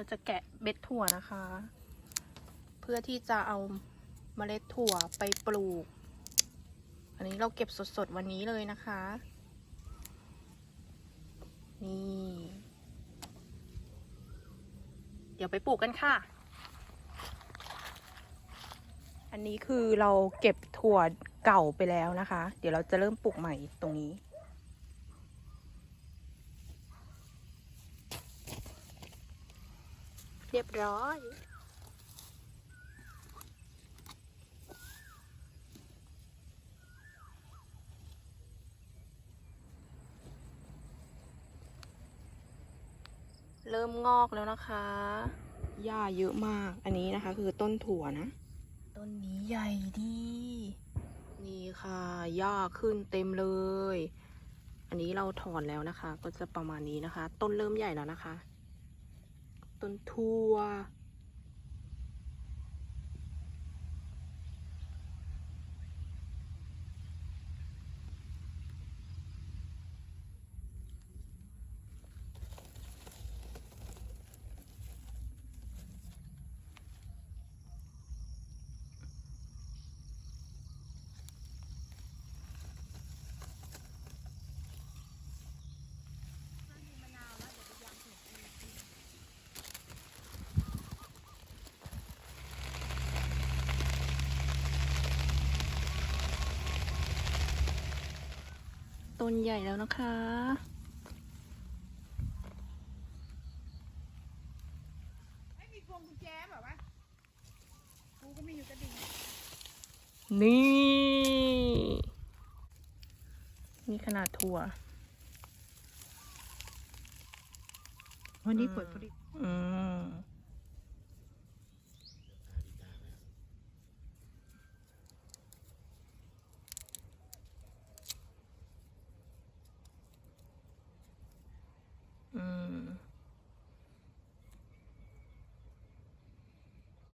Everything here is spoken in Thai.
เราจะแกะเบ็ดถั่วนะคะ เพื่อที่จะเอาเมล็ดถั่วไปปลูก อันนี้เราเก็บสดๆวันนี้เลยนะคะ นี่ เดี๋ยวไปปลูกกันค่ะ อันนี้คือเราเก็บถั่วเก่าไปแล้วนะคะ เดี๋ยวเราจะเริ่มปลูกใหม่ตรงนี้ เรียบร้อย เริ่มงอกแล้วนะคะ หญ้าเยอะมาก อันนี้นะคะคือต้นถั่วนะ ต้นนี้ใหญ่ดี นี่ค่ะหญ้าขึ้นเต็มเลย อันนี้เราถอนแล้วนะคะ ก็จะประมาณนี้นะคะ ต้นเริ่มใหญ่แล้วนะคะ ต้นทั่ว ต้นใหญ่แล้วนะคะ ไม่มีพวงกุญแจแบบว่ากูก็มีอยู่กระดิ่งนี่นี่ขนาดถั่ว วันนี้เปิดพอดีอืม